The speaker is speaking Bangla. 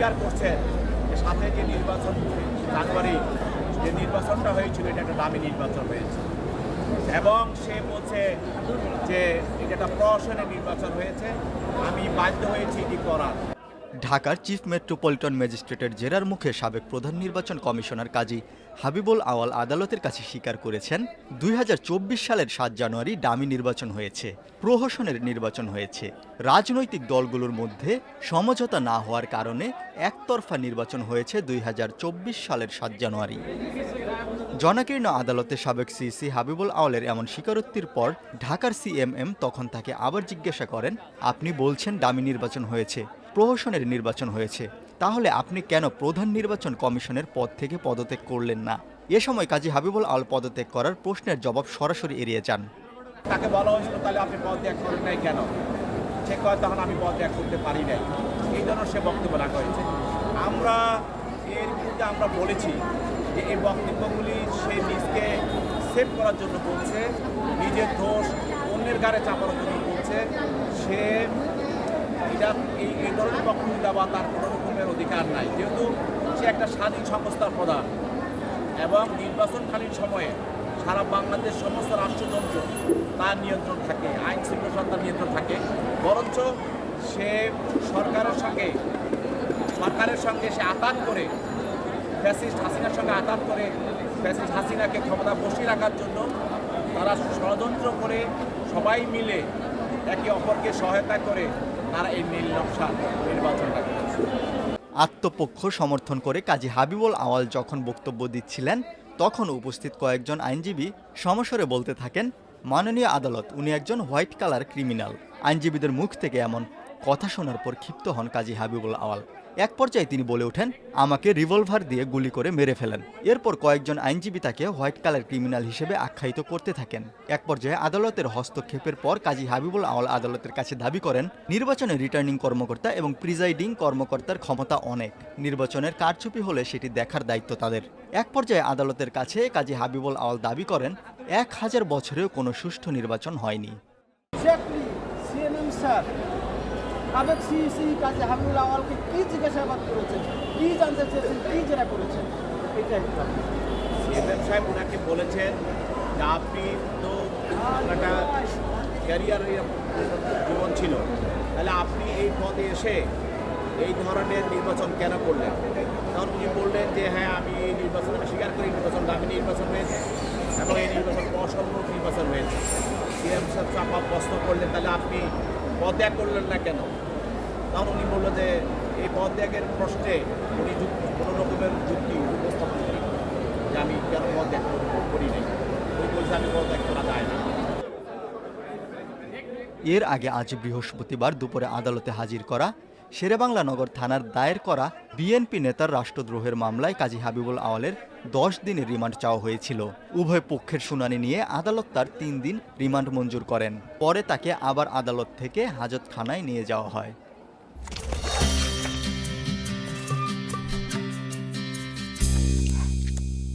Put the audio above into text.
স্বীকার করছেন যে সাথে যে নির্বাচন জানুয়ারি যে নির্বাচনটা হয়েছিল, এটা একটা দামি নির্বাচন হয়েছে। এবং সে বলছে যে, এটা একটা প্রহসনের নির্বাচন হয়েছে। আমি বাধ্য হয়েছি এটি করার। ঢাকার চিফ মেট্রোপলিটন ম্যাজিস্ট্রেটের জেরার মুখে সাবেক প্রধান নির্বাচন কমিশনার কাজী হাবিবুল আওয়াল আদালতের কাছে স্বীকার করেছেন, দুই হাজার চব্বিশ সালের সাত জানুয়ারি ডামি নির্বাচন হয়েছে, প্রহসনের নির্বাচন হয়েছে। রাজনৈতিক দলগুলোর মধ্যে সমঝোতা না হওয়ার কারণে একতরফা নির্বাচন হয়েছে দুই হাজার চব্বিশ সালের সাত জানুয়ারি। জনাকীর্ণ আদালতে সাবেক সিসি হাবিবুল আওয়ালের এমন স্বীকারোক্তির পর ঢাকার সিএমএম তখন তাকে আবার জিজ্ঞাসা করেন, আপনি বলছেন দামি নির্বাচন হয়েছে, প্রহসনের নির্বাচন হয়েছে, তাহলে আপনি কেন প্রধান নির্বাচন কমিশনের পদ থেকে পদত্যাগ করলেন না? এ সময় কাজী হাবিবুল আওয়াল পদত্যাগ করার প্রশ্নের জবাব সরাসরি এড়িয়ে যান। তাকে বলা হয়েছিল, তাহলে আপনি পদ ত্যাগ করেন নাই কেন? সে কয়, তখন আমি পদ ত্যাগ করতে পারি নাই। এই জন্য সে বক্তব্য রাখা হয়েছে। আমরা এর বিরুদ্ধে আমরা বলেছি যে এই বক্তব্যগুলি সে নিজকে সেভ করার জন্য বলছে, নিজের দোষ অন্যের গাড়ে চাপানোর জন্য বলছে। সে এটা এই এই ধরনের বক্তব্য দেওয়া তার কোনো রকমের অধিকার নাই। যেহেতু সে একটা স্বাধীন সংস্থার প্রধান এবং নির্বাচনকালীন সময়ে সারা বাংলাদেশ সমস্ত রাষ্ট্রযন্ত্র তার নিয়ন্ত্রণ থাকে, আইন শৃঙ্খলা তার নিয়ন্ত্রণ থাকে। বরঞ্চ সে সরকারের সঙ্গে সরকারের সঙ্গে সে আতাত করে ফ্যাসিস্ট হাসিনার সঙ্গে আতাত করে ফ্যাসিস্ট হাসিনাকে ক্ষমতা বসিয়ে রাখার জন্য তারা ষড়যন্ত্র করে সবাই মিলে একে অপরকে সহায়তা করে তারা এই নীল নকশা নির্বাচনটা আত্মপক্ষ সমর্থন করে কাজী হাবিবুল আওয়াল যখন বক্তব্য দিচ্ছিলেন, তখন উপস্থিত কয়েকজন আইনজীবী সমস্বরে বলতে থাকেন, মাননীয় আদালত, উনি একজন হোয়াইট কালার ক্রিমিনাল। আইনজীবীদের মুখ থেকে এমন কথা শোনার পর ক্ষিপ্ত হন কাজী হাবিবুল আওয়াল। এক পর্যায়ে তিনি বলে ওঠেন, আমাকে রিভলভার দিয়ে গুলি করে মেরে ফেলেন। এরপর কয়েকজন আইনজীবী তাকে হোয়াইট কালার ক্রিমিনাল হিসেবে আখ্যায়িত করতে থাকেন। এক পর্যায়ে আদালতের হস্তক্ষেপের পর কাজী হাবিবুল আওয়াল আদালতের কাছে দাবি করেন, নির্বাচনে রিটার্নিং কর্মকর্তা এবং প্রিজাইডিং কর্মকর্তার ক্ষমতা অনেক। নির্বাচনের কারচুপি হলে সেটি দেখার দায়িত্ব তাদের। এক পর্যায়ে আদালতের কাছে কাজী হাবিবুল আওয়াল দাবি করেন, এক হাজার বছরেও কোনো সুষ্ঠু নির্বাচন হয়নি। সাবেক সিইসি কাজী হাবিবুল আওয়ালকে কী জিজ্ঞাসাবাদ করেছেন? কী জানতে চেয়েছেন? কি জেরা করেছেন? এটা একটা সিএমএম সাহেব ওনাকে বলেছেন যে আপনি তো একটা ক্যারিয়ার জীবন ছিল। তাহলে আপনি এই পদে এসে এই ধরনের নির্বাচন কেন করলেন? তখন উনি বললেন যে হ্যাঁ আমি এই নির্বাচন আমি স্বীকার করি, নির্বাচন দামি নির্বাচন হয়েছে এবং এই নির্বাচন অসম্ভব নির্বাচন হয়েছে। সিএম সাহেব চাপা প্রশ্ন করলেন, তাহলে আপনি পদত্যাগ করলেন না কেন? তখন উনি বলল যে এই পদত্যাগের প্রশ্নে উনি কোনো রকমের যুক্তি উপস্থাপন করেন যে আমি কেন পদত্যাগ করি নাই? ওই বলছে, আমি পদত্যাগ করা যায় না। এর আগে আজ বৃহস্পতিবার দুপুরে আদালতে হাজির করা শেরেবাংলা নগর থানার দায়ের করা বিএনপি নেতার রাষ্ট্রদ্রোহের মামলায় কাজী হাবিবুল আওয়ালের দশ দিনের রিমান্ড চাওয়া হয়েছিল। উভয় পক্ষের শুনানি নিয়ে আদালত তার তিন দিন রিমান্ড মঞ্জুর করেন। পরে তাকে আবার আদালত থেকে হাজতখানায় নিয়ে যাওয়া হয়।